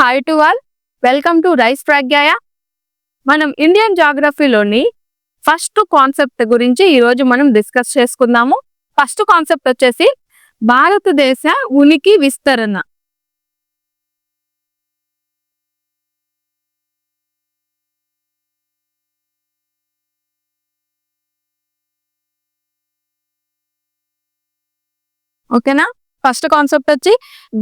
Hi to all welcome to Rise ప్రాగ్యాయ మనం Indian జాగ్రఫీలోని first concept గురించి ఈరోజు మనం డిస్కస్ చేసుకుందాము. ఫస్ట్ కాన్సెప్ట్ వచ్చేసి భారతదేశ ఉనికి విస్తరణ. ఓకేనా ఫస్ట్ కాన్సెప్ట్ వచ్చి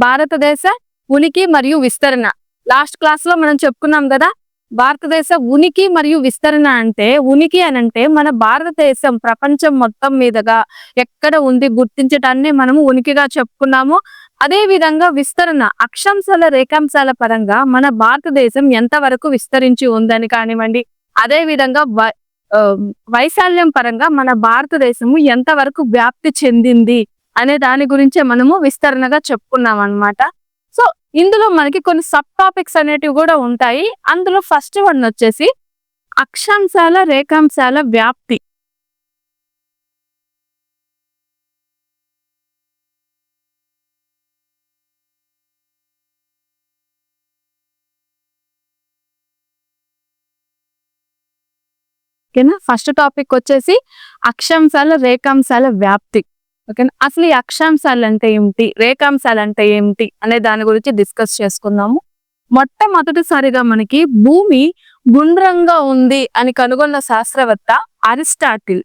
భారతదేశ ఉనికి మరియు విస్తరణ. లాస్ట్ క్లాస్లో మనం చెప్పుకున్నాం కదా భారతదేశ ఉనికి మరియు విస్తరణ అంటే ఉనికి అని అంటే మన భారతదేశం ప్రపంచం మొత్తం మీదగా ఎక్కడ ఉంది గుర్తించటాన్ని మనము ఉనికిగా చెప్పుకున్నాము. అదే విధంగా విస్తరణ అక్షాంశాల రేఖాంశాల పరంగా మన భారతదేశం ఎంత వరకు విస్తరించి ఉందని కానివ్వండి అదే విధంగా వై- వైశాల్యం పరంగా మన భారతదేశము ఎంత వరకు వ్యాప్తి చెందింది అనే దాని గురించే మనము విస్తరణగా చెప్పుకున్నాం అన్నమాట ఇందులో మనకి కొన్ని సబ్ టాపిక్స్ అనేటివి కూడా ఉంటాయి. అందులో ఫస్ట్ వన్ వచ్చేసి అక్షాంశాల రేఖాంశాల వ్యాప్తి. ఓకేనా? ఫస్ట్ టాపిక్ వచ్చేసి అక్షాంశాల రేఖాంశాల వ్యాప్తి. ఓకేనా అసలు ఈ అక్షాంశాలు అంటే ఏమిటి? రేఖాంశాలు అంటే ఏమిటి? అనే దాని గురించి డిస్కస్ చేసుకుందాము. మొట్టమొదటిసారిగా మనకి భూమి గుండ్రంగా ఉంది అని కనుగొన్న శాస్త్రవేత్త అరిస్టాటిల్.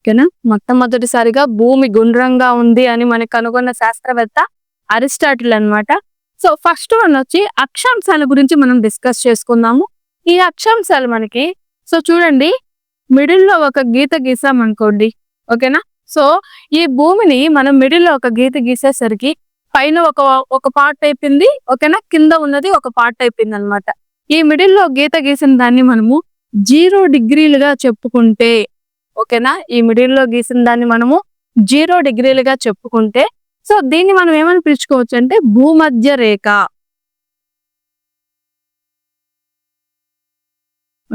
ఓకేనా? మొట్టమొదటిసారిగా భూమి గుండ్రంగా ఉంది అని మనకి కనుగొన్న శాస్త్రవేత్త అరిస్టాటిల్ అన్నమాట. సో ఫస్ట్ వన్ వచ్చి అక్షాంశాల గురించి మనం డిస్కస్ చేసుకుందాము. ఈ అక్షాంశాలు మనకి సో చూడండి మిడిల్లో ఒక గీత గీసాం అనుకోండి ఓకేనా? సో ఈ భూమిని మనం మిడిల్లో ఒక గీత గీసేసరికి పైన ఒక ఒక పార్ట్ అయిపోయింది ఓకేనా? కింద ఉన్నది ఒక పార్ట్ అయిపోయింది అనమాట ఈ మిడిల్లో గీత గీసిన దాన్ని మనము జీరో డిగ్రీలుగా చెప్పుకుంటే ఓకేనా? ఈ మిడిల్లో గీసిన దాన్ని మనము జీరో డిగ్రీలుగా చెప్పుకుంటే సో దీన్ని మనం ఏమని పిలుచుకోవచ్చు అంటే భూమధ్య రేఖ.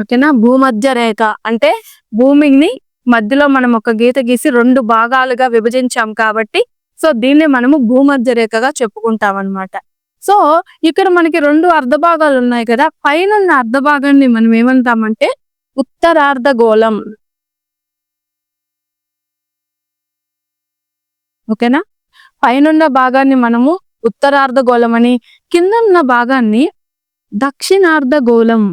ఓకేనా? భూమధ్య రేఖ అంటే భూమిని మధ్యలో మనం ఒక గీత గీసి రెండు భాగాలుగా విభజించాం కాబట్టి సో దీన్ని మనము భూమధ్య రేఖగా చెప్పుకుంటాం అన్నమాట సో ఇక్కడ మనకి రెండు అర్ధ భాగాలు ఉన్నాయి కదా పైన ఉన్న అర్ధ భాగాన్ని మనం ఏమంటామంటే ఉత్తరార్ధ గోళం. ఓకేనా? పైనున్న భాగాన్ని మనము ఉత్తరార్ధ గోళం అని కింద ఉన్న భాగాన్ని దక్షిణార్ధ గోళం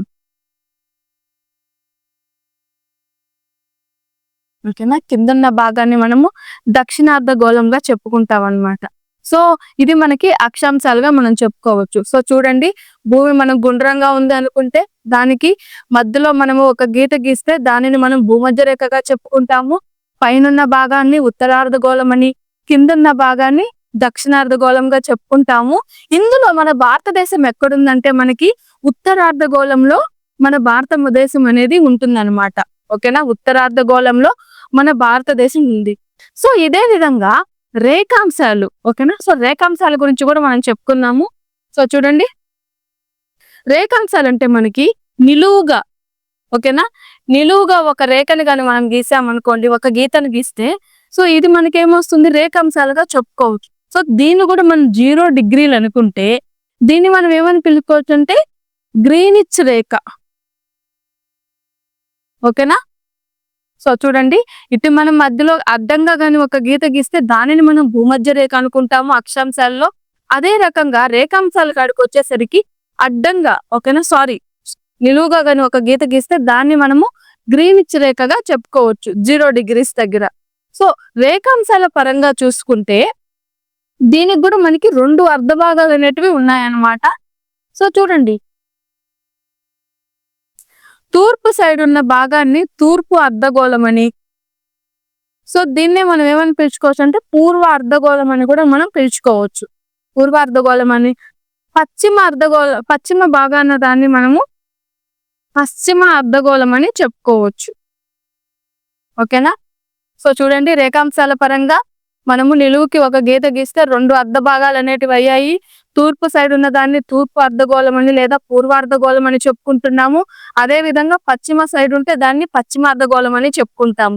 ఓకేనా కిందన్న భాగాన్ని మనము దక్షిణార్ధ గోళంగా చెప్పుకుంటాం అన్నమాట సో ఇది మనకి అక్షాంశాలుగా మనం చెప్పుకోవచ్చు. సో చూడండి భూమి మనం గుండ్రంగా ఉంది అనుకుంటే దానికి మధ్యలో మనము ఒక గీత గీస్తే దానిని మనం భూమధ్య రేఖగా చెప్పుకుంటాము. పైనున్న భాగాన్ని ఉత్తరార్ధ గోళం అని కిందన్న భాగాన్ని దక్షిణార్ధ గోళంగా చెప్పుకుంటాము. ఇందులో మన భారతదేశం ఎక్కడుందంటే మనకి ఉత్తరార్ధ గోళంలో మన భారతదేశం అనేది ఉంటుందన్నమాట. ఓకేనా? ఉత్తరార్ధ గోళంలో మన భారతదేశం ఉంది. సో ఇదే విధంగా రేఖాంశాలు ఓకేనా? సో రేఖాంశాల గురించి కూడా మనం చెప్పుకున్నాము సో చూడండి. రేఖాంశాలు అంటే మనకి నిలువుగా ఓకేనా? నిలువుగా ఒక రేఖని కానీ మనం గీసామనుకోండి ఒక గీతను గీస్తే సో ఇది మనకేమొస్తుంది? రేఖాంశాలుగా చెప్పుకోవచ్చు. సో దీన్ని కూడా మనం జీరో డిగ్రీలు అనుకుంటే దీన్ని మనం ఏమని పిలుచుకోవచ్చు అంటే గ్రీనిచ్ రేఖ. ఓకేనా? సో చూడండి ఇటు మనం మధ్యలో అడ్డంగా గాని ఒక గీత గీస్తే దానిని మనం భూమధ్య రేఖ అనుకుంటాము అక్షాంశాల్లో. అదే రకంగా రేఖాంశాల కాడికి వచ్చేసరికి అడ్డంగా ఓకేనా? సారీ నిలువుగా గాని ఒక గీత గీస్తే దాన్ని మనము గ్రీనిచ్ రేఖగా చెప్పుకోవచ్చు జీరో డిగ్రీస్ దగ్గర. సో రేఖాంశాల పరంగా చూసుకుంటే దీనికి కూడా మనకి రెండు అర్ధ భాగాలు అనేటివి ఉన్నాయన్నమాట. సో చూడండి తూర్పు సైడ్ ఉన్న భాగాన్ని తూర్పు అర్ధగోళం అని సో దీన్నే మనం ఏమని పిలుచుకోవచ్చు అంటే పూర్వ అర్ధగోళం అని కూడా మనం పిలుచుకోవచ్చు. పూర్వ అర్ధగోళం అని పశ్చిమ అర్ధగోళ పశ్చిమ భాగాన దాన్ని మనము పశ్చిమ అర్ధగోళం అని చెప్పుకోవచ్చు. ఓకేనా? సో చూడండి రేఖాంశాల పరంగా మనము నిలువుకి ఒక గీత గీస్తే రెండు అర్ధ భాగాలు అనేటివి అయ్యాయి. తూర్పు సైడ్ ఉన్న దాన్ని తూర్పు అర్ధగోళం అని లేదా పూర్వార్ధగోళం అని చెప్పుకుంటున్నాము. అదే విధంగా పశ్చిమ సైడ్ ఉంటే దాన్ని పశ్చిమ అర్ధగోళం అని చెప్పుకుంటాం.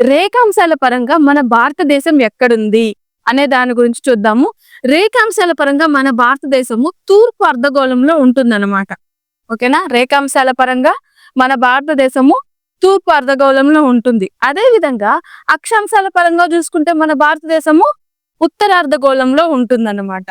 రేఖాంశాల పరంగా మన భారతదేశం ఎక్కడుంది అనే దాని గురించి చూద్దాము. రేఖాంశాల పరంగా మన భారతదేశము తూర్పు అర్ధగోళంలో ఉంటుందన్నమాట. ఓకేనా? రేఖాంశాల పరంగా మన భారతదేశము తూర్పు అర్ధగోళంలో ఉంటుంది. అదే విధంగా అక్షాంశాల పరంగా చూసుకుంటే మన భారతదేశము ఉత్తర అర్ధగోళంలో ఉంటుందన్నమాట.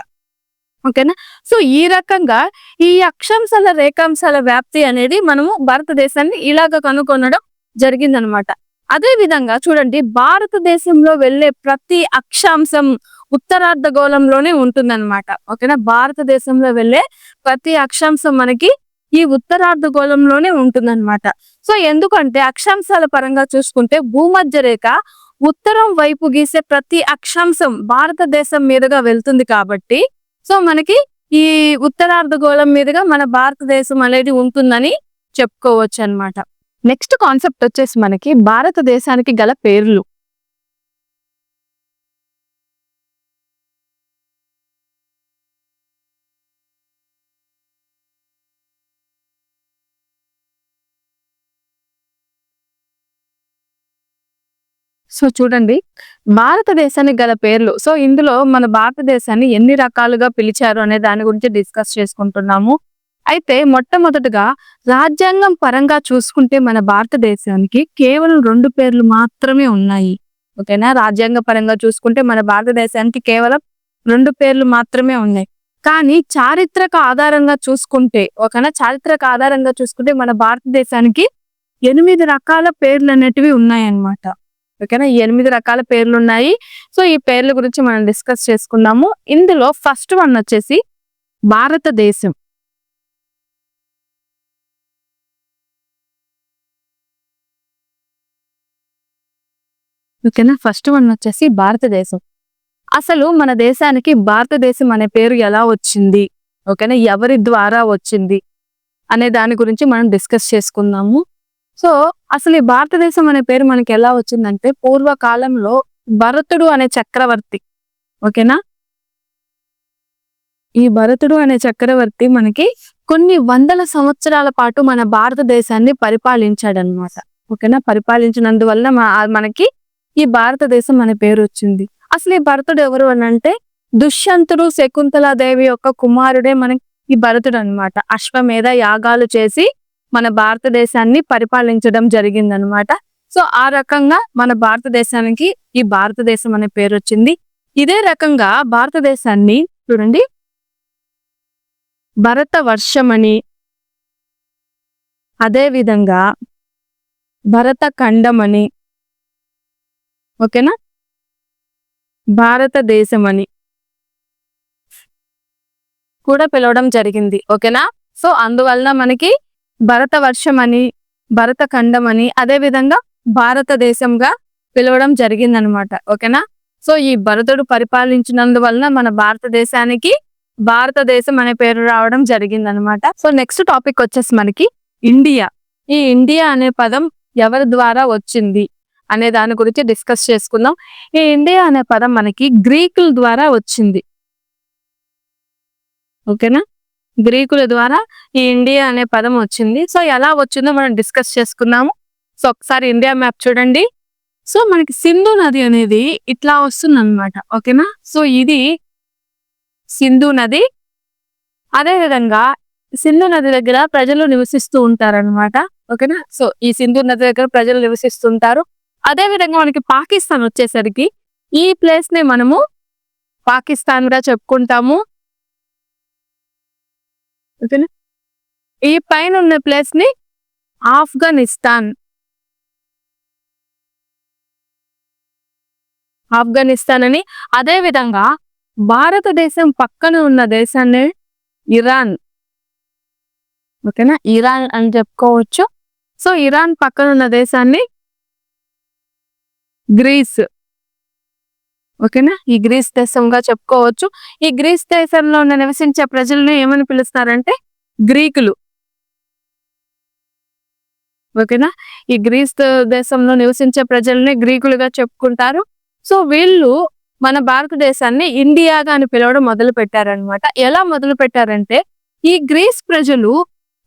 ఓకేనా? సో ఈ రకంగా ఈ అక్షాంశాల రేఖాంశాల వ్యాప్తి అనేది మనము భారతదేశాన్ని ఇలాగ కనుగొనడం జరిగిందనమాట అదే విధంగా చూడండి భారతదేశంలో వెళ్ళే ప్రతి అక్షాంశం ఉత్తరార్ధగోళంలోనే ఉంటుందన్నమాట. ఓకేనా? భారతదేశంలో వెళ్ళే ప్రతి అక్షాంశం మనకి ఈ ఉత్తరార్ధగోళంలోనే ఉంటుందన్నమాట. సో ఎందుకంటే అక్షాంశాల పరంగా చూసుకుంటే భూమధ్య రేఖ ఉత్తరం వైపు గీసే ప్రతి అక్షాంశం భారతదేశం మీదుగా వెళ్తుంది కాబట్టి సో మనకి ఈ ఉత్తరార్ధగోళం మీదుగా మన భారతదేశం అనేది ఉంటుందని చెప్పుకోవచ్చు అన్నమాట నెక్స్ట్ కాన్సెప్ట్ వచ్చేసి మనకి భారతదేశానికి గల పేర్లు. సో చూడండి భారతదేశానికి గల పేర్లు. సో ఇందులో మన భారతదేశాన్ని ఎన్ని రకాలుగా పిలిచారు అనే దాని గురించి డిస్కస్ చేసుకుంటున్నాము. అయితే మొట్టమొదటగా రాజ్యాంగం పరంగా చూసుకుంటే మన భారతదేశానికి కేవలం రెండు పేర్లు మాత్రమే ఉన్నాయి. ఓకేనా? రాజ్యాంగ పరంగా చూసుకుంటే మన భారతదేశానికి కేవలం రెండు పేర్లు మాత్రమే ఉన్నాయి. కానీ చారిత్రక ఆధారంగా చూసుకుంటే ఓకేనా? చారిత్రక ఆధారంగా చూసుకుంటే మన భారతదేశానికి ఎనిమిది రకాల పేర్లు అనేటివి ఉన్నాయి అన్నమాట ఓకేనా? ఎనిమిది రకాల పేర్లు ఉన్నాయి సో ఈ పేర్ల గురించి మనం డిస్కస్ చేసుకుందాము. ఇందులో ఫస్ట్ వన్ వచ్చేసి భారతదేశం. ఓకేనా? ఫస్ట్ వన్ వచ్చేసి భారతదేశం. అసలు మన దేశానికి భారతదేశం అనే పేరు ఎలా వచ్చింది? ఓకేనా? ఎవరి ద్వారా వచ్చింది? అనే దాని గురించి మనం డిస్కస్ చేసుకుందాము. సో అసలు ఈ భారతదేశం అనే పేరు మనకి ఎలా వచ్చిందంటే పూర్వకాలంలో భరతుడు అనే చక్రవర్తి ఓకేనా? ఈ భరతుడు అనే చక్రవర్తి మనకి కొన్ని వందల సంవత్సరాల పాటు మన భారతదేశాన్ని పరిపాలించాడనమాట ఓకేనా? పరిపాలించినందువల్ల మనకి ఈ భారతదేశం అనే పేరు వచ్చింది. అసలు ఈ భరతుడు ఎవరు అని అంటే దుష్యంతుడు శకుంతలాదేవి యొక్క కుమారుడే మనకి ఈ భరతుడు అన్నమాట అశ్వమేధ యాగాలు చేసి మన భారతదేశాన్ని పరిపాలించడం జరిగిందనమాట. సో ఆ రకంగా మన భారతదేశానికి ఈ భారతదేశం అనే పేరు వచ్చింది. ఇదే రకంగా భారతదేశాన్ని చూడండి. భరత వర్షమని అదే విధంగా భరత ఖండమని ఓకేనా? భారతదేశం అని కూడా పిలవడం జరిగింది ఓకేనా? సో అందువలన మనకి భరత వర్షం అని భరత ఖండం అని అదే విధంగా భారతదేశంగా పిలవడం జరిగిందనమాట. ఓకేనా? సో ఈ భరతుడు పరిపాలించినందువలన మన భారతదేశానికి భారతదేశం అనే పేరు రావడం జరిగిందనమాట. సో నెక్స్ట్ టాపిక్ వచ్చేసి మనకి ఇండియా. ఈ ఇండియా అనే పదం ఎవరి ద్వారా వచ్చింది అనే దాని గురించి డిస్కస్ చేసుకుందాం. ఈ ఇండియా అనే పదం మనకి గ్రీకుల ద్వారా వచ్చింది. ఓకేనా? గ్రీకుల ద్వారా ఈ ఇండియా అనే పదం వచ్చింది. సో ఎలా వచ్చిందో మనం డిస్కస్ చేసుకున్నాము. సో ఒకసారి ఇండియా మ్యాప్ చూడండి. సో మనకి సింధు నది అనేది ఇట్లా వస్తుంది అనమాట ఓకేనా? సో ఇది సింధు నది. అదే విధంగా సింధు నది దగ్గర ప్రజలు నివసిస్తూ ఉంటారన్నమాట. ఓకేనా? సో ఈ సింధు నది దగ్గర ప్రజలు నివసిస్తుంటారు అదే విధంగా మనకి పాకిస్తాన్ వచ్చేసరికి ఈ ప్లేస్ని మనము పాకిస్తాన్గా చెప్పుకుంటాము. ఓకేనా ఈ పైన ఉన్న ప్లేస్ని ఆఫ్ఘనిస్తాన్. ఆఫ్ఘనిస్తాన్ అని. అదే విధంగా భారతదేశం పక్కన ఉన్న దేశాన్ని ఇరాన్. ఓకేనా? ఇరాన్ అని చెప్పుకోవచ్చు. సో ఇరాన్ పక్కన ఉన్న దేశాన్ని గ్రీస్. ఓకేనా? ఈ గ్రీస్ దేశంగా చెప్పుకోవచ్చు. ఈ గ్రీస్ దేశంలో ఉన్న నివసించే ప్రజలను ఏమని పిలుస్తారంటే గ్రీకులు. ఓకేనా? ఈ గ్రీస్ దేశంలో నివసించే ప్రజల్ని గ్రీకులుగా చెప్పుకుంటారు. సో వీళ్ళు మన భారతదేశాన్ని ఇండియాగా అని పిలవడం మొదలు పెట్టారనమాట ఎలా మొదలు పెట్టారంటే ఈ గ్రీస్ ప్రజలు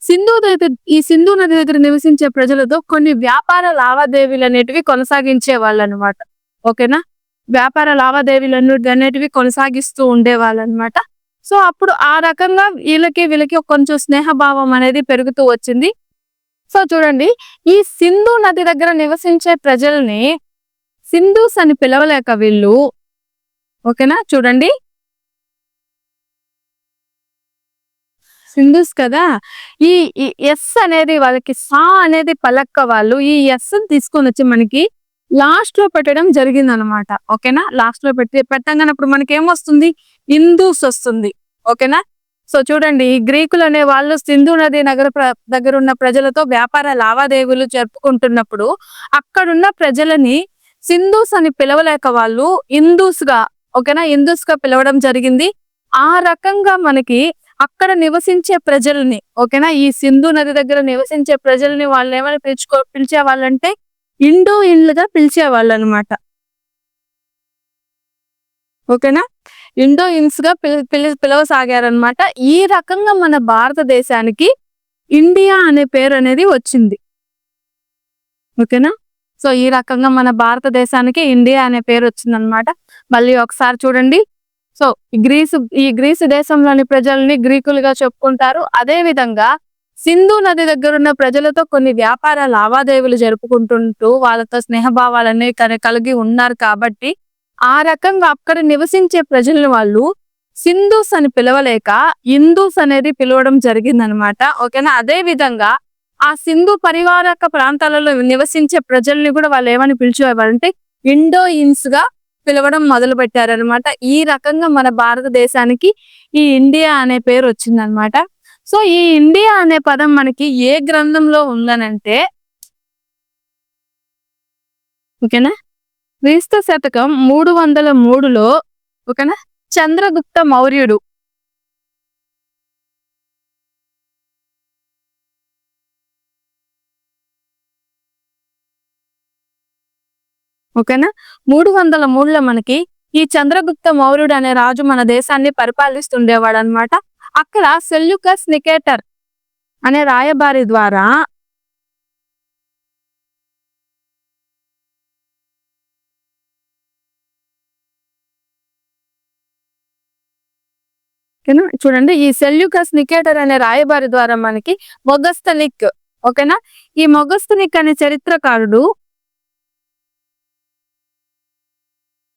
సింధు దగ్గర ఈ సింధు నది దగ్గర నివసించే ప్రజలతో కొన్ని వ్యాపార లావాదేవీలు అనేటివి కొనసాగించే వాళ్ళు అనమాట ఓకేనా? వ్యాపార లావాదేవీలు అన్నిటి- అనేటివి కొనసాగిస్తూ ఉండేవాళ్ళు అనమాట సో అప్పుడు ఆ రకంగా వీళ్ళకి వీళ్ళకి కొంచెం స్నేహభావం అనేది పెరుగుతూ వచ్చింది. సో చూడండి ఈ సింధు నది దగ్గర నివసించే ప్రజల్ని సింధూస్ అని పిలవలేక వీళ్ళు. ఓకేనా? చూడండి. సింధూస్ కదా? ఈ ఎస్ అనేది వాళ్ళకి సా అనేది పలక్క వాళ్ళు. ఈ ఎస్ తీసుకొని వచ్చి మనకి లాస్ట్లో పెట్టడం జరిగింది అనమాట ఓకేనా? లాస్ట్లో పెట్టి పెట్టంగానే అప్పుడు మనకి ఏమొస్తుంది హిందూస్ వస్తుంది. ఓకేనా? సో చూడండి ఈ గ్రీకులు అనే వాళ్ళు సింధు నది నగర దగ్గర ఉన్న ప్రజలతో వ్యాపార లావాదేవీలు జరుపుకుంటున్నప్పుడు అక్కడున్న ప్రజలని సింధూస్ అని పిలవలేక వాళ్ళు హిందూస్గా ఓకేనా? హిందూస్గా పిలవడం జరిగింది. ఆ రకంగా మనకి అక్కడ నివసించే ప్రజల్ని ఓకేనా? ఈ సింధు నది దగ్గర నివసించే ప్రజల్ని వాళ్ళు ఏమైనా పిలుచుకో పిలిచే వాళ్ళంటే ఇండో ఇండ్లుగా పిలిచేవాళ్ళు అనమాట ఓకేనా? ఇండో ఇన్స్గా పిలి పిలవసాగారనమాట. ఈ రకంగా మన భారతదేశానికి ఇండియా అనే పేరు అనేది వచ్చింది. ఓకేనా? సో ఈ రకంగా మన భారతదేశానికి ఇండియా అనే పేరు వచ్చిందనమాట. మళ్ళీ ఒకసారి చూడండి. సో గ్రీసు ఈ గ్రీసు దేశంలోని ప్రజల్ని గ్రీకులుగా చెప్పుకుంటారు. అదే విధంగా సింధు నది దగ్గర ఉన్న ప్రజలతో కొన్ని వ్యాపార లావాదేవీలు జరుపుకుంటుంటూ వాళ్ళతో స్నేహభావాలన్నీ కన- కలిగి ఉన్నారు కాబట్టి ఆ రకంగా అక్కడ నివసించే ప్రజలను వాళ్ళు సింధూస్ అని పిలవలేక హిందూస్ అనేది పిలవడం జరిగిందనమాట. ఓకేనా? అదే విధంగా ఆ సింధు పరివారక ప్రాంతాలలో నివసించే ప్రజల్ని కూడా వాళ్ళు ఏమని పిలిచేవారంటే ఇండో ఇన్స్గా పిలవడం మొదలు పెట్టారనమాట ఈ రకంగా మన భారతదేశానికి ఈ ఇండియా అనే పేరు వచ్చిందనమాట. సో ఈ ఇండియా అనే పదం మనకి ఏ గ్రంథంలో ఉందనంటే ఓకేనా? క్రీస్తు శతకం మూడు వందల మూడులో ఓకేనా? చంద్రగుప్త మౌర్యుడు ఓకేనా? మూడు వందల మూడులో మనకి ఈ చంద్రగుప్త మౌర్యుడు అనే రాజు మన దేశాన్ని పరిపాలిస్తుండేవాడు అనమాట అక్కడ సెల్యుకస్ నికేటర్ అనే రాయబారి ద్వారా చూడండి ఈ సెల్యుకస్ నికేటర్ అనే రాయబారి ద్వారా మనకి మొగస్తనిక్ ఓకేనా? ఈ మొగస్తనిక్ అనే చరిత్రకారుడు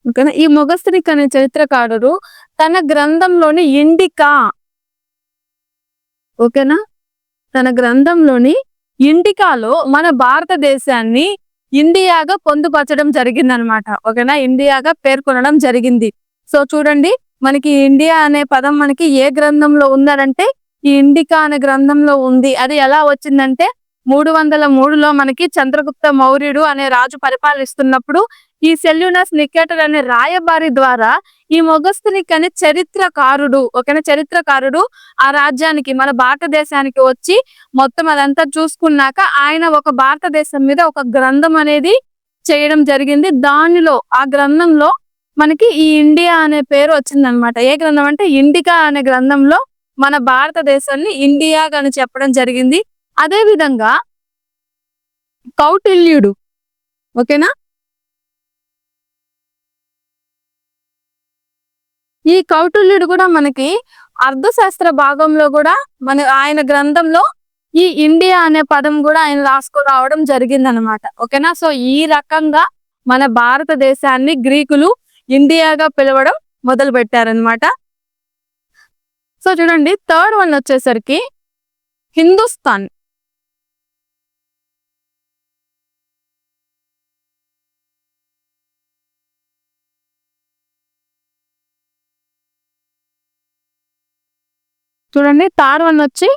ఓకేనా? ఈ మొగస్తనిక్ అనే చరిత్రకారుడు తన గ్రంథంలోని ఇండికా ఓకేనా? తన గ్రంథంలోని ఇండికాలో మన భారతదేశాన్ని ఇండియాగా పొందుపరచడం జరిగిందనమాట. ఓకేనా? ఇండియాగా పేర్కొనడం జరిగింది. సో చూడండి మనకి ఇండియా అనే పదం మనకి ఏ గ్రంథంలో ఉందనంటే ఈ ఇండికా అనే గ్రంథంలో ఉంది. అది ఎలా వచ్చిందంటే మూడు వందల మూడులో మనకి చంద్రగుప్త మౌర్యుడు అనే రాజు పరిపాలిస్తున్నప్పుడు ఈ సెల్యూనస్ నికేటర్ అనే రాయబారి ద్వారా ఈ మొగస్తుని అనే చరిత్రకారుడు ఓకేనా? చరిత్రకారుడు ఆ రాజ్యానికి మన భారతదేశానికి వచ్చి మొత్తం అదంతా చూసుకున్నాక ఆయన ఒక భారతదేశం మీద ఒక గ్రంథం అనేది చేయడం జరిగింది. దానిలో ఆ గ్రంథంలో మనకి ఈ ఇండియా అనే పేరు వచ్చిందనమాట ఏ గ్రంథం అంటే ఇండికా అనే గ్రంథంలో మన భారతదేశాన్ని ఇండియా అని చెప్పడం జరిగింది. అదే విధంగా కౌటిల్యుడు ఓకేనా? ఈ కౌటిల్యుడు కూడా మనకి అర్థశాస్త్ర భాగంలో కూడా మన ఆయన గ్రంథంలో ఈ ఇండియా అనే పదం కూడా ఆయన రాసుకురావడం జరిగిందనమాట ఓకేనా? సో ఈ రకంగా మన భారతదేశాన్ని గ్రీకులు ఇండియాగా పిలవడం మొదలు పెట్టారనమాట సో చూడండి థర్డ్ వన్ వచ్చేసరికి హిందుస్థాన్. చూడండి థర్డ్ వన్ వచ్చి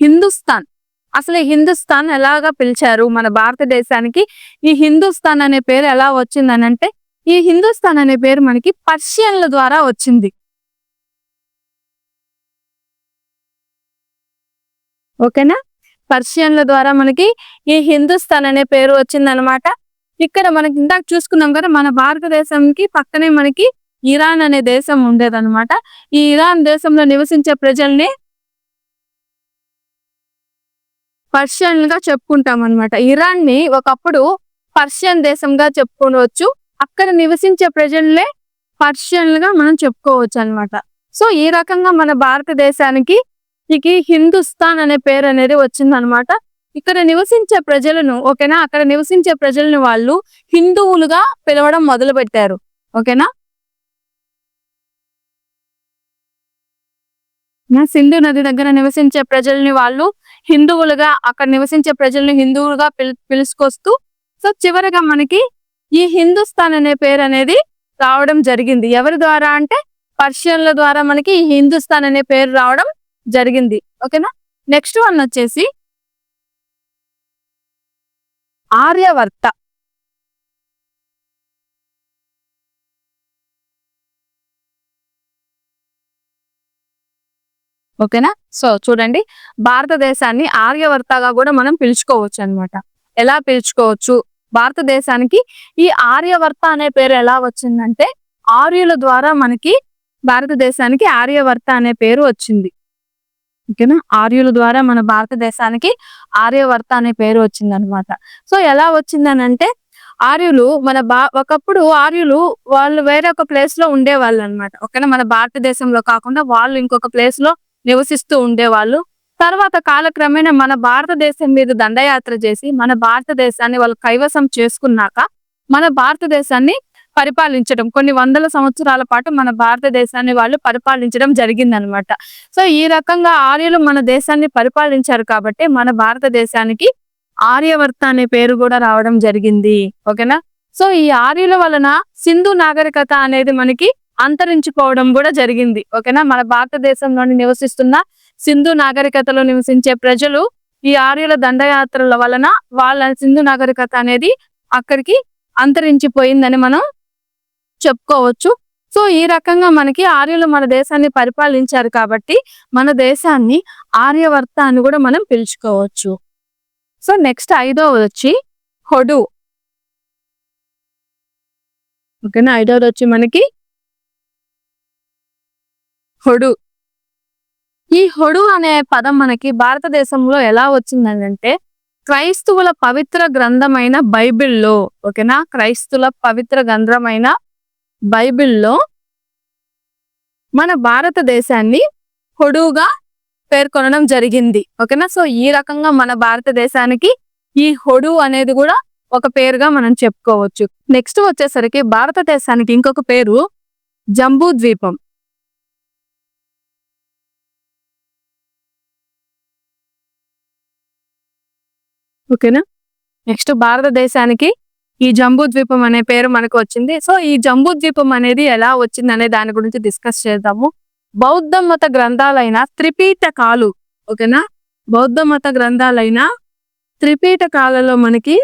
హిందుస్థాన్. అసలు ఈ హిందుస్థాన్ ఎలాగా పిలిచారు మన భారతదేశానికి? ఈ హిందుస్థాన్ అనే పేరు ఎలా వచ్చిందని అంటే ఈ హిందుస్థాన్ అనే పేరు మనకి పర్షియన్ల ద్వారా వచ్చింది. ఓకేనా? పర్షియన్ల ద్వారా మనకి ఈ హిందుస్థాన్ అనే పేరు వచ్చిందనమాట. ఇక్కడ మనకి ఇందాక చూసుకున్నాం కదా మన భారతదేశంకి పక్కనే మనకి ఇరాన్ అనే దేశం ఉండేదన్నమాట. ఈ ఇరాన్ దేశంలో నివసించే ప్రజల్ని పర్షియన్గా చెప్పుకుంటాం అనమాట ఇరాన్ని ఒకప్పుడు పర్షియన్ దేశంగా చెప్పుకోవచ్చు. అక్కడ నివసించే ప్రజలే పర్షియన్లుగా మనం చెప్పుకోవచ్చు అన్నమాట సో ఈ రకంగా మన భారతదేశానికి ఇది హిందుస్థాన్ అనే పేరు అనేది వచ్చిందనమాట ఇక్కడ నివసించే ప్రజలను ఓకేనా? అక్కడ నివసించే ప్రజలను వాళ్ళు హిందువులుగా పిలవడం మొదలు పెట్టారు ఓకేనా సింధు నది దగ్గర నివసించే ప్రజల్ని వాళ్ళు హిందువులుగా అక్కడ నివసించే ప్రజల్ని హిందువులుగా పిలు పిలుచుకొస్తూ సో చివరిగా మనకి ఈ హిందుస్థాన్ అనే పేరు అనేది రావడం జరిగింది. ఎవరి ద్వారా అంటే పర్షియన్ల ద్వారా మనకి ఈ హిందుస్థాన్ అనే పేరు రావడం జరిగింది. ఓకేనా? నెక్స్ట్ వన్ వచ్చేసి ఆర్యవర్త. ఓకేనా? సో చూడండి. భారతదేశాన్ని ఆర్యవర్తగా కూడా మనం పిలుచుకోవచ్చు అన్నమాట ఎలా పిలుచుకోవచ్చు? భారతదేశానికి ఈ ఆర్యవర్త అనే పేరు ఎలా వచ్చిందంటే ఆర్యుల ద్వారా మనకి భారతదేశానికి ఆర్యవర్త అనే పేరు వచ్చింది. ఓకేనా? ఆర్యుల ద్వారా మన భారతదేశానికి ఆర్యవర్త అనే పేరు వచ్చింది అనమాట సో ఎలా వచ్చిందని అంటే ఆర్యులు మన బా ఒకప్పుడు ఆర్యులు వాళ్ళు వేరే ఒక ప్లేస్లో ఉండేవాళ్ళు అనమాట ఓకేనా? మన భారతదేశంలో కాకుండా వాళ్ళు ఇంకొక ప్లేస్లో నివసిస్తూ ఉండేవాళ్ళు. తర్వాత కాలక్రమేణా మన భారతదేశం మీద దండయాత్ర చేసి మన భారతదేశాన్ని వాళ్ళు కైవసం చేసుకున్నాక మన భారతదేశాన్ని పరిపాలించడం. కొన్ని వందల సంవత్సరాల పాటు మన భారతదేశాన్ని వాళ్ళు పరిపాలించడం జరిగిందనమాట. సో ఈ రకంగా ఆర్యులు మన దేశాన్ని పరిపాలించారు కాబట్టి మన భారతదేశానికి ఆర్యవర్త అనే పేరు కూడా రావడం జరిగింది. ఓకేనా? సో ఈ ఆర్యుల వలన సింధు నాగరికత అనేది మనకి అంతరించిపోవడం కూడా జరిగింది. ఓకేనా? మన భారతదేశంలోని నివసిస్తున్న సింధు నాగరికతలో నివసించే ప్రజలు ఈ ఆర్యుల దండయాత్రల వలన వాళ్ళ సింధు నాగరికత అనేది అక్కడికి అంతరించిపోయిందని మనం చెప్పుకోవచ్చు. సో ఈ రకంగా మనకి ఆర్యులు మన దేశాన్ని పరిపాలించారు కాబట్టి మన దేశాన్ని ఆర్యవర్త అని కూడా మనం పిలుచుకోవచ్చు. సో నెక్స్ట్ ఐదవది వచ్చి హొడు. ఓకేనా? ఐదవది వచ్చి మనకి హొడు. ఈ హొడు అనే పదం మనకి భారతదేశంలో ఎలా వచ్చిందంటే క్రైస్తవుల పవిత్ర గ్రంథమైన బైబిల్లో ఓకేనా? క్రైస్తుల పవిత్ర గ్రంథమైన బైబిల్లో మన భారతదేశాన్ని హొడుగా పేర్కొనడం జరిగింది. ఓకేనా? సో ఈ రకంగా మన భారతదేశానికి ఈ హొడు అనేది కూడా ఒక పేరుగా మనం చెప్పుకోవచ్చు. నెక్స్ట్ వచ్చేసరికి భారతదేశానికి ఇంకొక పేరు జంబూ ద్వీపం. ఓకేనా? నెక్స్ట్ భారతదేశానికి ఈ జంబూ ద్వీపం అనే పేరు మనకు వచ్చింది. సో ఈ జంబూ ద్వీపం అనేది ఎలా వచ్చింది అనే దాని గురించి డిస్కస్ చేద్దాము. బౌద్ధ మత గ్రంథాలైన త్రిపీఠకాలు ఓకేనా? బౌద్ధ మత గ్రంథాలైన త్రిపీఠకాలలో మనకి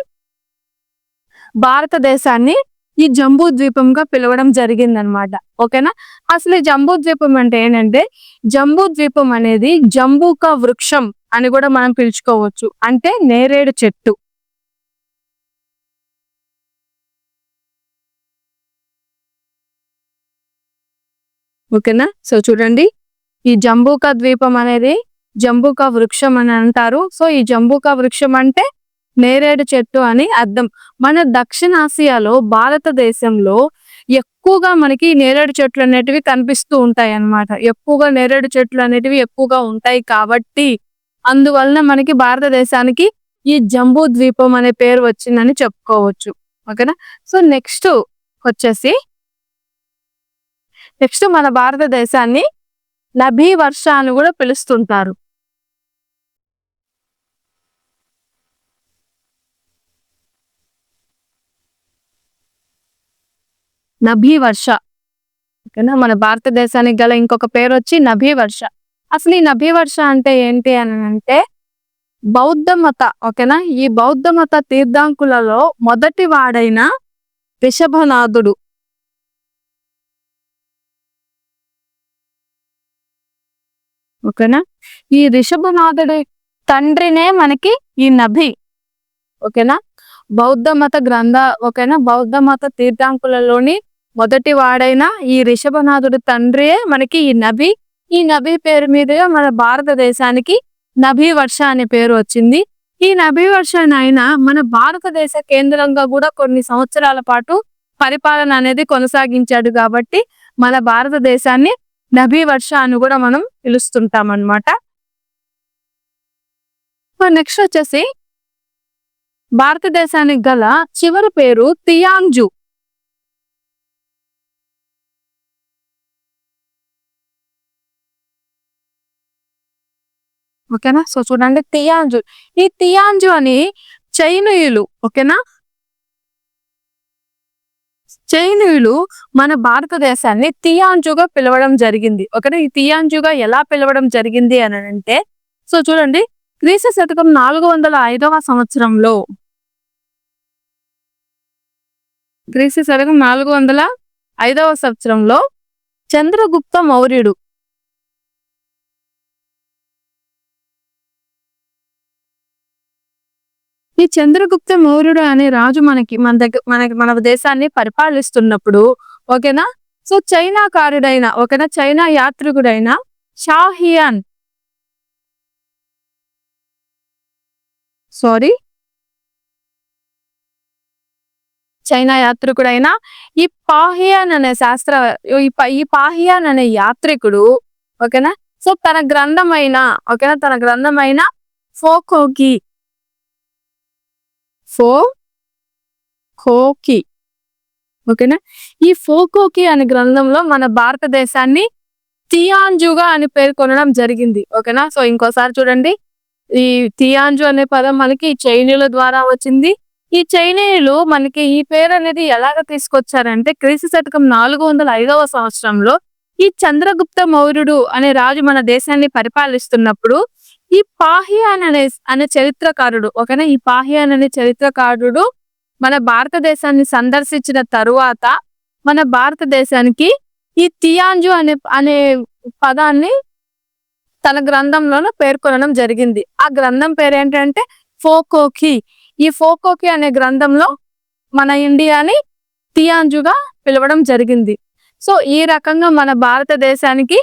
భారతదేశాన్ని ఈ జంబూ ద్వీపంగా పిలవడం జరిగిందనమాట. ఓకేనా? అసలు ఈ జంబూ ద్వీపం అంటే ఏంటంటే జంబూ ద్వీపం అనేది జంబూక వృక్షం అని కూడా మనం పిలుచుకోవచ్చు. అంటే నేరేడు చెట్టు. ఓకేనా? సో చూడండి. ఈ జంబూకా ద్వీపం అనేది జంబూకా వృక్షం అని అంటారు. సో ఈ జంబూకా వృక్షం అంటే నేరేడు చెట్టు అని అర్థం. మన దక్షిణాసియాలో భారతదేశంలో ఎక్కువగా మనకి నేరేడు చెట్లు అనేటివి కనిపిస్తూ ఉంటాయి అన్నమాట. ఎక్కువగా నేరేడు చెట్లు అనేటివి ఎక్కువగా ఉంటాయి కాబట్టి అందువలన మనకి భారతదేశానికి ఈ జంబూ ద్వీపం అనే పేరు వచ్చిందని చెప్పుకోవచ్చు. ఓకేనా? సో నెక్స్ట్ వచ్చేసి నెక్స్ట్ మన భారతదేశాన్ని నభీ వర్ష అని కూడా పిలుస్తుంటారు. నభీ వర్ష. ఓకేనా? మన భారతదేశానికి గల ఇంకొక పేరు వచ్చి నభీ వర్ష. అసలు ఈ నభీ వర్ష అంటే ఏంటి అని అంటే బౌద్ధ మత ఓకేనా? ఈ బౌద్ధ మత తీర్థాంకులలో మొదటి వాడైన రిషభనాథుడు. ఓకేనా? ఈ రిషభనాథుడి తండ్రినే మనకి ఈ నభి. ఓకేనా? బౌద్ధ మత గ్రంథ ఓకేనా? బౌద్ధ మత తీర్థంకులలోని మొదటి వాడైన ఈ రిషభనాథుడి తండ్రియే మనకి ఈ నభి. ఈ నభి పేరు మీదుగా మన భారతదేశానికి నభి వర్ష అనే పేరు వచ్చింది. ఈ నబీ వర్ష అయినా మన భారతదేశ కేంద్రంగా కూడా కొన్ని సంవత్సరాల పాటు పరిపాలన అనేది కొనసాగించాడు కాబట్టి మన భారతదేశాన్ని నబీ వర్ష అని కూడా మనం పిలుస్తుంటాం అనమాట నెక్స్ట్ వచ్చేసి భారతదేశానికి గల చివరి పేరు తియాంజు. ఓకేనా? సో చూడండి తియాంజు. ఈ తియాంజు అని చైనీయులు ఓకేనా? చైనీయులు మన భారతదేశాన్ని తియాంజుగా పిలవడం జరిగింది. ఒకటి ఈ తియాంజుగా ఎలా పిలవడం జరిగింది అని అంటే సో చూడండి క్రీస్తు శతకం నాలుగు వందల ఐదవ సంవత్సరంలో క్రీస్తు శతకం నాలుగు వందల ఐదవ సంవత్సరంలో చంద్రగుప్త మౌర్యుడు ఈ చంద్రగుప్త మౌర్యుడు అనే రాజు మనకి మన దగ్గర మనకి మన దేశాన్ని పరిపాలిస్తున్నప్పుడు ఓకేనా? సో చైనా కారుడైన ఓకేనా? చైనా యాత్రికుడైన షాహియాన్. సారీ చైనా యాత్రికుడైన ఈ పాహియాన్ అనే శాస్త్ర ఈ ప- ఈ పాహియాన్ అనే యాత్రికుడు ఓకేనా? సో తన గ్రంథమైన ఓకేనా? తన గ్రంథమైన ఫోకోకి ఫో కోకి. ఓకేనా? ఈ ఫోకోకి అనే గ్రంథంలో మన భారతదేశాన్ని తియాంజుగా అని పేర్కొనడం జరిగింది. ఓకేనా? సో ఇంకోసారి చూడండి. ఈ తియాంజు అనే పదం మనకి చైనీయుల ద్వారా వచ్చింది. ఈ చైనీయులు మనకి ఈ పేరు అనేది ఎలాగ తీసుకొచ్చారంటే క్రీస్తు శతకం నాలుగు వందల ఐదవ సంవత్సరంలో ఈ చంద్రగుప్త మౌర్యుడు అనే రాజు మన దేశాన్ని పరిపాలిస్తున్నప్పుడు ఈ పాహియాన్ అనే అనే చరిత్రకారుడు ఓకేనా? ఈ పాహియాన్ అనే చరిత్రకారుడు మన భారతదేశాన్ని సందర్శించిన తరువాత మన భారతదేశానికి ఈ తియాంజు అనే అనే పదాన్ని తన గ్రంథంలోనూ పేర్కొనడం జరిగింది. ఆ గ్రంథం పేరు ఏంటంటే ఫోకోకి. ఈ ఫోకోకి అనే గ్రంథంలో మన ఇండియాని తియాంజుగా పిలవడం జరిగింది. సో ఈ రకంగా మన భారతదేశానికి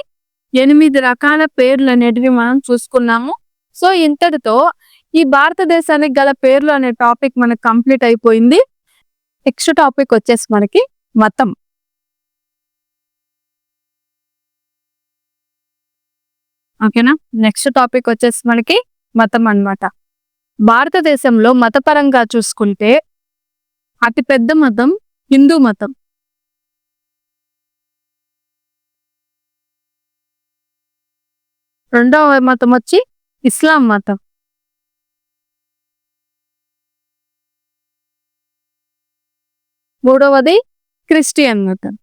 ఎనిమిది రకాల పేర్లు అనేటివి మనం చూసుకున్నాము. సో ఇంతటితో ఈ భారతదేశానికి గల పేర్లు అనే టాపిక్ మనకు కంప్లీట్ అయిపోయింది. నెక్స్ట్ టాపిక్ వచ్చేసి మనకి మతం. ఓకేనా? నెక్స్ట్ టాపిక్ వచ్చేసి మనకి మతం అన్నమాట. భారతదేశంలో మతపరంగా చూసుకుంటే అతి పెద్ద మతం హిందూ మతం. రెండవ మతం వచ్చి ఇస్లాం మతం. మూడవది క్రిస్టియన్ మతం.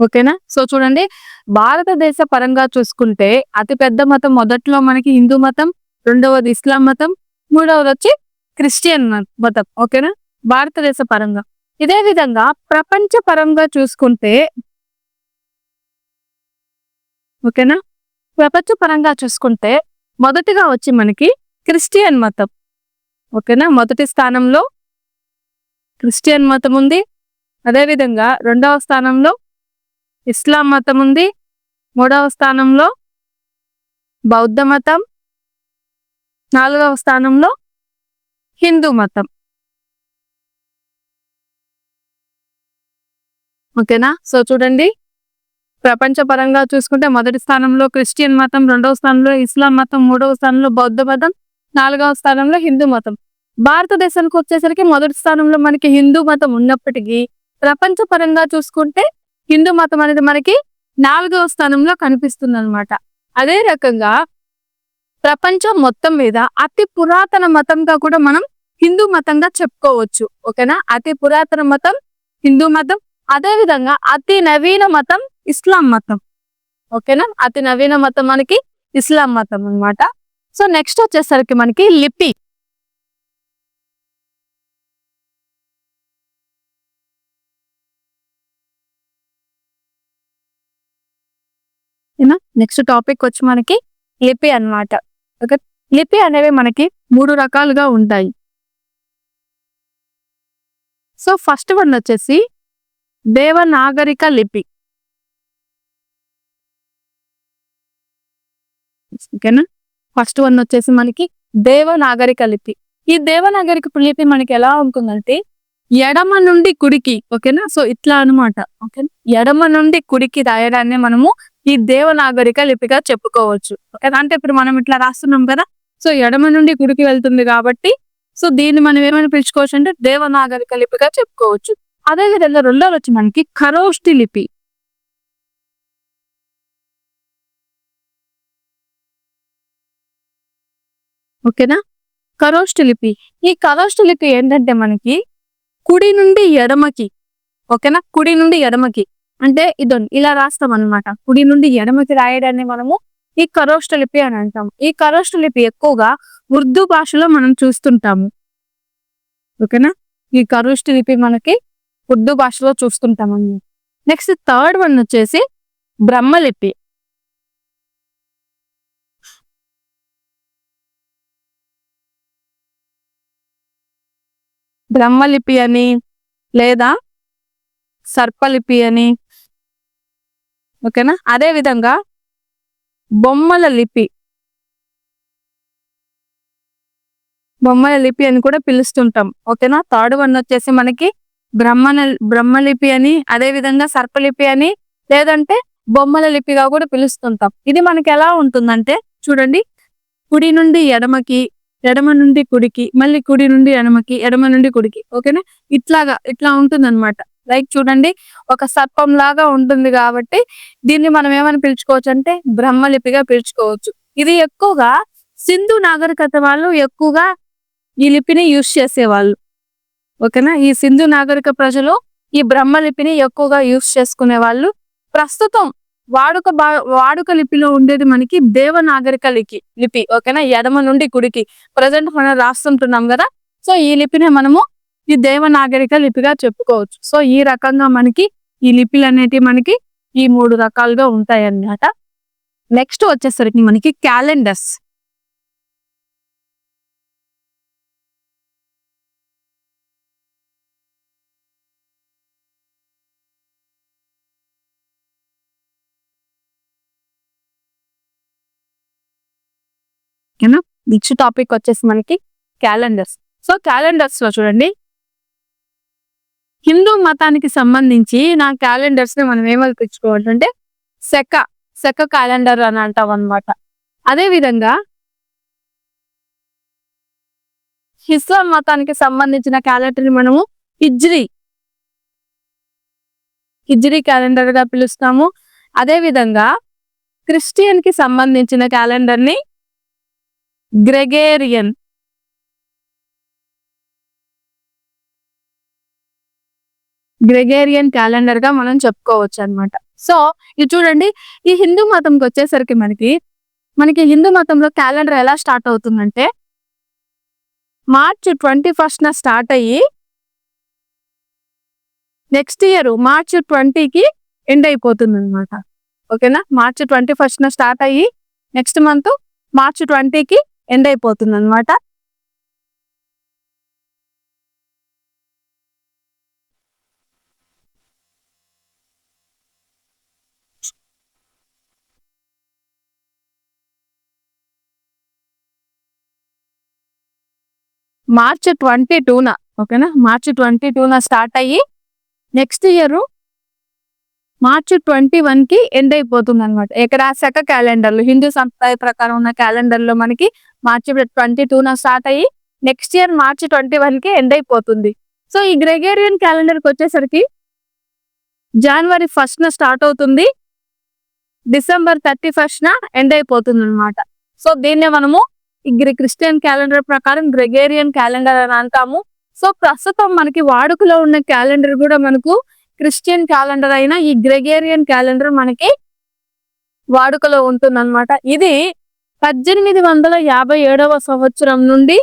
ఓకేనా? సో చూడండి భారతదేశ పరంగా చూసుకుంటే అతి పెద్ద మతం మొదట్లో మనకి హిందూ మతం రెండవది ఇస్లాం మతం మూడవది వచ్చి క్రిస్టియన్ మతం. ఓకేనా? భారతదేశ పరంగా. ఇదే విధంగా ప్రపంచ పరంగా చూసుకుంటే ఓకేనా? ప్రపంచ పరంగా చూసుకుంటే మొదటిగా వచ్చి మనకి క్రిస్టియన్ మతం. ఓకేనా? మొదటి స్థానంలో క్రిస్టియన్ మతం ఉంది. అదేవిధంగా రెండవ స్థానంలో ఇస్లాం మతం ఉంది. మూడవ స్థానంలో బౌద్ధ మతం. నాలుగవ స్థానంలో హిందూ మతం. ఓకేనా? సో చూడండి. ప్రపంచపరంగా చూసుకుంటే మొదటి స్థానంలో క్రిస్టియన్ మతం రెండవ స్థానంలో ఇస్లాం మతం మూడవ స్థానంలో బౌద్ధ మతం నాలుగవ స్థానంలో హిందూ మతం. భారతదేశానికి వచ్చేసరికి మొదటి స్థానంలో మనకి హిందూ మతం ఉన్నప్పటికీ ప్రపంచ పరంగా చూసుకుంటే హిందూ మతం అనేది మనకి నాలుగవ స్థానంలో కనిపిస్తుంది అనమాట అదే రకంగా ప్రపంచం మొత్తం మీద అతి పురాతన మతంగా కూడా మనం హిందూ మతంగా చెప్పుకోవచ్చు. ఓకేనా? అతి పురాతన మతం హిందూ మతం అదే విధంగా అతి నవీన మతం ఇస్లాం మతం. ఓకేనా? అతి నవీన మతం మనకి ఇస్లాం మతం అన్నమాట. సో నెక్స్ట్ వచ్చేసరికి మనకి లిపి. నెక్స్ట్ టాపిక్ వచ్చి మనకి లిపి అన్నమాట. ఓకే? లిపి అనేవి మనకి మూడు రకాలుగా ఉంటాయి. సో ఫస్ట్ వన్ వచ్చేసి దేవనాగరిక లిపి. ఓకేనా? ఫస్ట్ వన్ వచ్చేసి మనకి దేవనాగరిక లిపి ఈ దేవనాగరిక లిపి మనకి ఎలా ఉంటుందంటే ఎడమ నుండి కుడికి ఓకేనా? సో ఇట్లా అనమాట ఓకేనా? ఎడమ నుండి కుడికి రాయడాన్ని మనము ఈ దేవనాగరిక లిపిగా చెప్పుకోవచ్చు ఓకేనా? అంటే ఇప్పుడు మనం ఇట్లా రాస్తున్నాం కదా సో ఎడమ నుండి కుడికి వెళ్తుంది కాబట్టి సో దీన్ని మనం ఏమైనా పిలుచుకోవచ్చు అంటే దేవనాగరిక లిపిగా చెప్పుకోవచ్చు. అదే విధంగా రెండోది వచ్చి మనకి ఖరోష్టి లిపి. ఓకేనా? కరోష్ట లిపి. ఈ కరోష్ట లిపి ఏంటంటే మనకి కుడి నుండి ఎడమకి ఓకేనా? కుడి నుండి ఎడమకి. అంటే ఇదొని ఇలా రాస్తాం అనమాట కుడి నుండి ఎడమకి రాయడాన్ని మనము ఈ కరోష్ట లిపి అని అంటాము. ఈ కరోష్ట లిపి ఎక్కువగా ఉర్దూ భాషలో మనం చూస్తుంటాము. ఓకేనా? ఈ కరోష్ట లిపి మనకి ఉర్దూ భాషలో చూస్తుంటాం అన్నమాట నెక్స్ట్ థర్డ్ వన్ వచ్చేసి బ్రహ్మలిపి. బ్రహ్మలిపి అని లేదా సర్పలిపి అని. ఓకేనా? అదే విధంగా బొమ్మల లిపి. బొమ్మల లిపి అని కూడా పిలుస్తుంటాం. ఓకేనా? థర్డ్ వన్ వచ్చేసి మనకి బ్రహ్మణ బ్రహ్మలిపి అని అదే విధంగా సర్పలిపి అని లేదంటే బొమ్మల లిపిగా కూడా పిలుస్తుంటాం. ఇది మనకి ఎలా ఉంటుందంటే చూడండి. కుడి నుండి ఎడమకి ఎడమ నుండి కుడికి మళ్ళీ కుడి నుండి ఎడమకి ఎడమ నుండి కుడికి ఓకేనా? ఇట్లాగా ఇట్లా ఉంటుంది అనమాట లైక్ చూడండి ఒక సర్పం లాగా ఉంటుంది కాబట్టి దీన్ని మనం ఏమని పిలుచుకోవచ్చు అంటే బ్రహ్మలిపిగా పిలుచుకోవచ్చు. ఇది ఎక్కువగా సింధు నాగరికత వాళ్ళు ఎక్కువగా ఈ లిపిని యూజ్ చేసేవాళ్ళు. ఓకేనా? ఈ సింధు నాగరిక ప్రజలు ఈ బ్రహ్మలిపిని ఎక్కువగా యూజ్ చేసుకునే వాళ్ళు ప్రస్తుతం వాడుక వాడుక లిపిలో ఉండేది మనకి దేవనాగరిక లిపి లిపి ఓకేనా? ఎడమ నుండి కుడికి. ప్రజెంట్ మనం రాస్తుంటున్నాం కదా? సో ఈ లిపిని మనము ఈ దేవనాగరిక లిపిగా చెప్పుకోవచ్చు. సో ఈ రకంగా మనకి ఈ లిపిలు అనేటివి మనకి ఈ మూడు రకాలుగా ఉంటాయి అన్నమాట నెక్స్ట్ వచ్చేసరికి మనకి క్యాలెండర్స్ ఓకేనా నెక్స్ట్ టాపిక్ వచ్చేసి మనకి క్యాలెండర్స్ సో క్యాలెండర్స్లో చూడండి. హిందూ మతానికి సంబంధించి నా క్యాలెండర్స్ని మనం ఏమని పిలుచుకోవచ్చు సెక శక క్యాలెండర్ అని అంటాం అనమాట అదే విధంగా ఇస్లాం మతానికి సంబంధించిన క్యాలెండర్ని మనము హిజ్రీ హిజ్రీ క్యాలెండర్గా పిలుస్తాము. అదే విధంగా క్రిస్టియన్కి సంబంధించిన క్యాలెండర్ని గ్రెగేరియన్. గ్రెగేరియన్ క్యాలెండర్గా మనం చెప్పుకోవచ్చు అనమాట సో ఇది చూడండి ఈ హిందూ మతంకి వచ్చేసరికి మనకి మనకి హిందూ మతంలో క్యాలెండర్ ఎలా స్టార్ట్ అవుతుందంటే మార్చ్ ట్వంటీ ఫస్ట్ న స్టార్ట్ అయ్యి నెక్స్ట్ ఇయర్ మార్చ్ ట్వంటీకి ఎండ్ అయిపోతుంది అనమాట ఓకేనా? మార్చ్ ట్వంటీ ఫస్ట్ న స్టార్ట్ అయ్యి నెక్స్ట్ మంత్ మార్చ్ ట్వంటీకి ఎండ్ అయిపోతుంది అనమాట మార్చ్ ట్వంటీ టూన ఓకేనా? మార్చ్ ట్వంటీ టూన స్టార్ట్ అయ్యి నెక్స్ట్ ఇయర్ మార్చ్ ట్వంటీ వన్కి ఎండ్ అయిపోతుంది అనమాట ఇక్కడ శక క్యాలెండర్లు హిందూ సంప్రదాయ ప్రకారం ఉన్న క్యాలెండర్లో మనకి మార్చి ట్వంటీ టూన స్టార్ట్ అయ్యి నెక్స్ట్ ఇయర్ మార్చ్ ట్వంటీ వన్కి ఎండ్ అయిపోతుంది. సో ఈ గ్రెగేరియన్ క్యాలెండర్కి వచ్చేసరికి జనవరి ఫస్ట్ న స్టార్ట్ అవుతుంది. డిసెంబర్ థర్టీ ఫస్ట్ న ఎండ్ అయిపోతుంది అనమాట సో దీన్నే మనము ఈ క్రిస్టియన్ క్యాలెండర్ ప్రకారం గ్రెగేరియన్ క్యాలెండర్ అని అంటాము. సో ప్రస్తుతం మనకి వాడుకలో ఉన్న క్యాలెండర్ కూడా మనకు క్రిస్టియన్ క్యాలెండర్ అయినా ఈ గ్రెగేరియన్ క్యాలెండర్ మనకి వాడుకలో ఉంటుందన్నమాట. ఇది పద్దెనిమిది వందల యాభై ఏడవ సంవత్సరం నుండి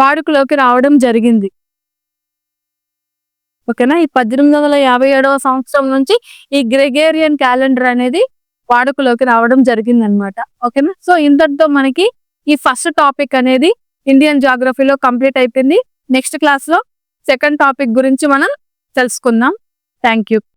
వాడుకలోకి రావడం జరిగింది. ఓకేనా? ఈ పద్దెనిమిది వందల యాభై ఏడవ సంవత్సరం నుంచి ఈ గ్రెగేరియన్ క్యాలెండర్ అనేది వాడుకలోకి రావడం జరిగింది అనమాట ఓకేనా? సో ఇంతటితో మనకి ఈ ఫస్ట్ టాపిక్ అనేది ఇండియన్ జాగ్రఫీలో కంప్లీట్ అయిపోయింది. నెక్స్ట్ క్లాస్లో సెకండ్ టాపిక్ గురించి మనం తెలుసుకుందాం. Thank you